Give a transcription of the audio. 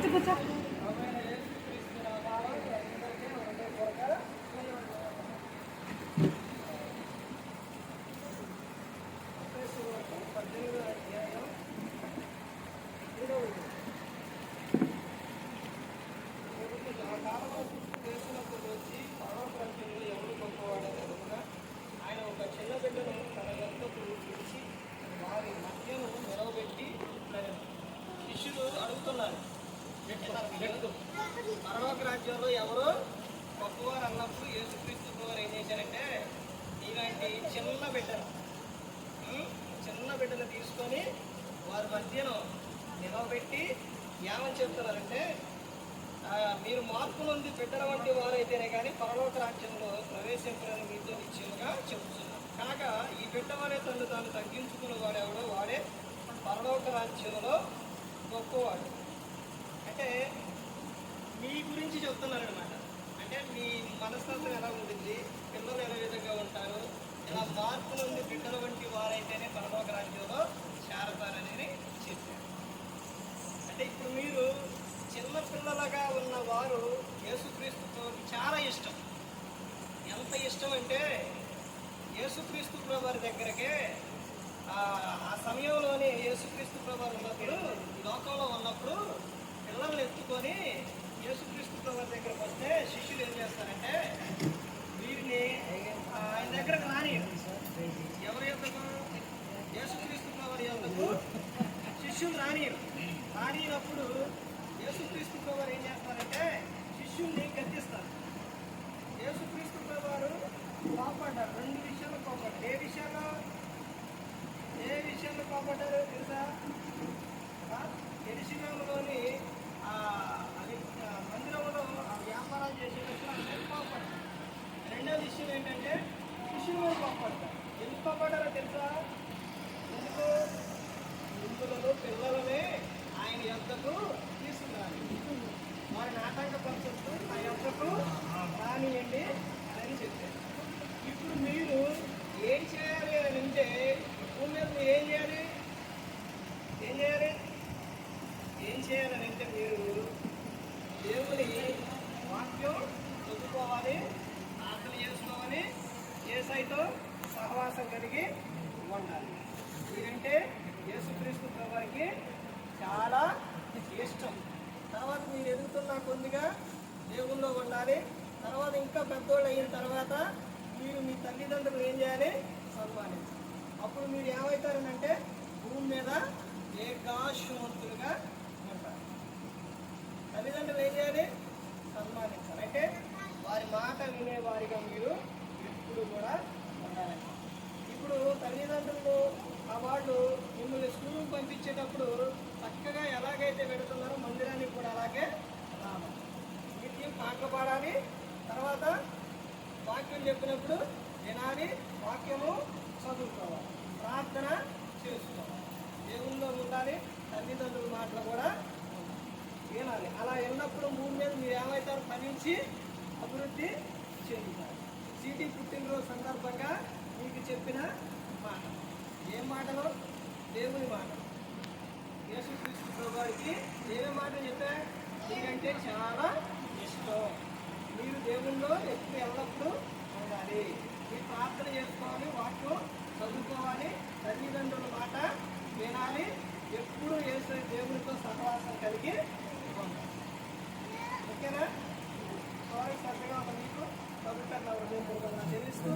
这个叫。పరలోక రాజ్యంలో ఎవరు గొప్పవారు అన్నప్పుడు యేసుక్రీస్తు వారు ఏం చేశారంటే ఇలాంటి చిన్న బిడ్డను చిన్న బిడ్డను తీసుకొని వారి మధ్యను నిలవబెట్టి ఏమని చెప్తున్నారంటే మీరు మార్పు నుండి బిడ్డల వంటి వారైతేనే కానీ పరలోక రాజ్యంలో ప్రవేశింపడని మీతో నిశ్చయంగా చెబుతున్నారు కాక ఈ బిడ్డవాడే తను తాను తగ్గించుకున్న వాడెవడో వాడే పరలోక రాజ్యంలో గొప్పవాడు. అంటే మీ గురించి చెప్తున్నారు అనమాట అంటే మీ మనస్తత్వం ఎలా ఉంటుంది? పిల్లలు ఎలా విధంగా ఉంటారు? ఇలా మార్పు నుండి బిడ్డల వంటి వారైతేనే పరలోక రాజ్యంలో చేరతారని చెప్పారు. అంటే ఇప్పుడు మీరు చిన్న పిల్లలుగా ఉన్న వారు యేసుక్రీస్తుతో చాలా ఇష్టం. ఎంత ఇష్టం అంటే యేసుక్రీస్తు ప్రభవారి దగ్గరకే ఆ సమయంలోనే యేసుక్రీస్తు ప్రభు ఉన్నప్పుడు లోకంలో ఉన్నప్పుడు పిల్లల్ని ఎత్తుకొని యేసుక్రీస్తు ప్రభు వారి దగ్గరకు వస్తే శిష్యులు ఏం చేస్తారంటే వీరిని ఆయన దగ్గరకు రాని ఎవరి యొక్కకు? యేసుక్రీస్తు ప్రభు యొక్కకు శిష్యులు రానియరు రానియనప్పుడు యేసుక్రీస్తు ప్రభు వారు ఏం చేస్తారంటే శిష్యుల్ని గద్దిస్తారు. యేసుక్రీస్తు ప్రభువారు కోపడ్డారు. రెండు విషయాలు కోపడ్డారు. ఏ విషయంలో? ఏ విషయంలో కోపడ్డారు తెలుసా ఆ, ఎరుశలేములోని ఆ అది ఆ, మందిరంలో ఆ వ్యాపారాలు చేసేటప్పుడు అందరూ కోపడ్డారు రెండో విషయం ఏంటంటే శిష్యుల మీద కోపడ్డారు ఎందుకు తెలుసా? ఎందుకు? వృద్ధులను పిల్లలనే ఆయన ఎంతకు తీసుకున్నారు వారిని ఆటంకపరచొద్దు ఆ ఎంతకు రానియండి అని చెప్పారు. ఇప్పుడు మీరు ఏం చేయాలి అని అంటే భూమి మీద మీరు ఏం చేయాలి? ఏం చేయాలి? ఏం చేయాలని అంటే మీరు దేవుని వాక్యం చదువుకోవాలి ఆకలి చేసుకోవాలి ఏ సైతం విశ్వాసం కలిగి ఉండాలి. మీరంటే యేసుక్రీస్తు వారికి చాలా ఇష్టం. తర్వాత మీరు ఎదుగుతున్న కొద్దిగా దేవుల్లో ఉండాలి. తర్వాత ఇంకా పెద్దోళ్ళు అయిన తర్వాత మీరు మీ తల్లిదండ్రులు ఏం చేయాలి? సన్మానించాలి అప్పుడు మీరు ఏమవుతారనంటే భూమి మీద ఏకాశవంతులుగా ఉంటారు తల్లిదండ్రులు ఏం చేయాలి సన్మానించాలి అంటే వారి మాట వినేవారిగా మీరు ఎప్పుడు కూడా ఉండాలి ఇప్పుడు తల్లిదండ్రులు ఆ వాళ్ళు మిమ్మల్ని స్కూల్కి పంపించేటప్పుడు చక్కగా ఎలాగైతే పెడుతున్నారో మందిరానికి కూడా అలాగే రావాలి. నిత్యం పాటలు పాడాలి. తర్వాత వాక్యం చెప్పినప్పుడు వినాలి వాక్యము చదువుకోవాలి ప్రార్థన చేసుకోవాలి. దేవుల్లో ఉండాలి తల్లిదండ్రుల మాటలు కూడా వినాలి. అలా విన్నప్పుడు భూమి మీద మీరు ఏమవుతారు ఫలించి అభివృద్ధి చెందుతారు. సిటీ పుట్టినరోజు సందర్భంగా మీకు చెప్పిన ఏం మాటలు? దేవుని మాట. యేసుక్రీస్తు ప్రభువారికి దేవుని మాట చెప్పా? మీరంటే చాలా ఇష్టం. మీరు దేవుల్లో ఎప్పుడు ఎల్లప్పుడూ ఉండాలి. మీరు ప్రార్థన చేసుకోవాలి వాటిలో చదువుకోవాలి తల్లిదండ్రుల మాట వినాలి. ఎప్పుడు వేసే దేవునితో సహవాసం కలిగి ఓకేనా? సారీ సరిగా ఒక మీకు. ప్రభుత్వం తెలుస్తూ